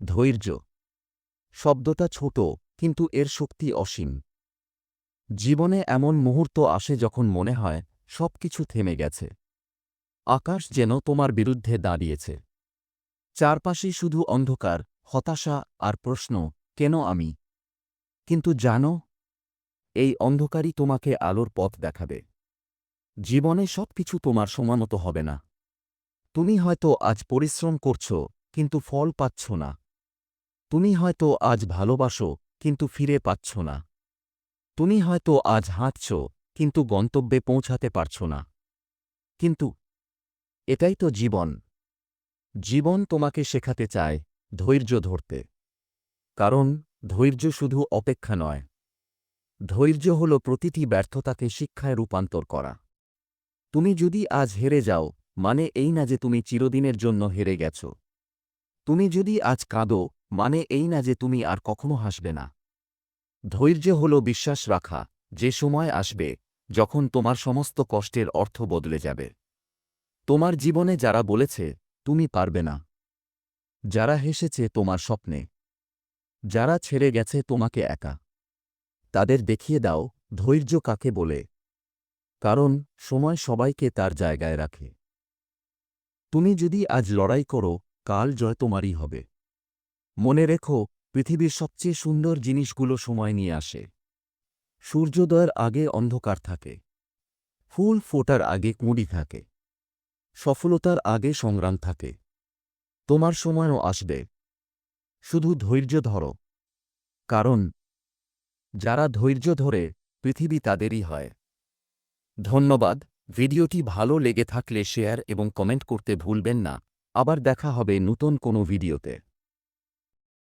ধৈর্য। শব্দটা ছোট, কিন্তু এর শক্তি অসীম। জীবনে এমন মুহূর্ত আসে যখন মনে হয় সব কিছু থেমে গেছে। আকাশ যেন তোমার বিরুদ্ধে দাঁড়িয়েছে। চারপাশে শুধু অন্ধকার, হতাশা আর প্রশ্ন, কেন আমি? কিন্তু জানো, এই অন্ধকারই তোমাকে আলোর পথ দেখাবে। জীবনে সব কিছু তোমার সমানত হবে না। তুমি হয়তো আজ পরিশ্রম করছ, কিন্তু ফল পাচ্ছ না। তুমি হয়তো আজ ভালোবাসো, কিন্তু ফিরে পাচ্ছ না। তুমি হয়তো আজ হাঁটছ, কিন্তু গন্তব্যে পৌঁছাতে পারছ না। কিন্তু এটাই তো জীবন। জীবন তোমাকে শেখাতে চায় ধৈর্য ধরতে। কারণ ধৈর্য শুধু অপেক্ষা নয়। ধৈর্য হল প্রতিটি ব্যর্থতাকে শিক্ষায় রূপান্তর করা। তুমি যদি আজ হেরে যাও মানে এই না যে তুমি চিরদিনের জন্য হেরে গেছ। তুমি যদি আজ কাঁদো মানে এই না যে তুমি আর কখনো হাসবে না। ধৈর্য হল বিশ্বাস রাখা, যে সময় আসবে, যখন তোমার সমস্ত কষ্টের অর্থ বদলে যাবে। তোমার জীবনে যারা বলেছে, তুমি পারবে না। যারা হেসেছে, তোমার স্বপ্নে। যারা ছেড়ে গেছে, তোমাকে একা। তাদের দেখিয়ে দাও, ধৈর্য কাকে বলে। কারণ, সময় সবাইকে তার জায়গায় রাখে। তুমি যদি আজ লড়াই করো, কাল জয় তোমারই হবে। মনে রেখো, পৃথিবীর সবচেয়ে সুন্দর জিনিসগুলো সময় নিয়ে আসে। সূর্যোদয়ের আগে অন্ধকার থাকে। ফুল ফোটার আগে কুঁড়ি থাকে। সফলতার আগে সংগ্রাম থাকে। তোমার সময়ও আসবে। শুধু ধৈর্য ধরো। কারণ, যারা ধৈর্য ধরে, পৃথিবী তাদেরই হয়। ধন্যবাদ। ভিডিওটি ভালো লেগে থাকলে শেয়ার এবং কমেন্ট করতে ভুলবেন না। আবার দেখা হবে নতুন কোনো ভিডিওতে।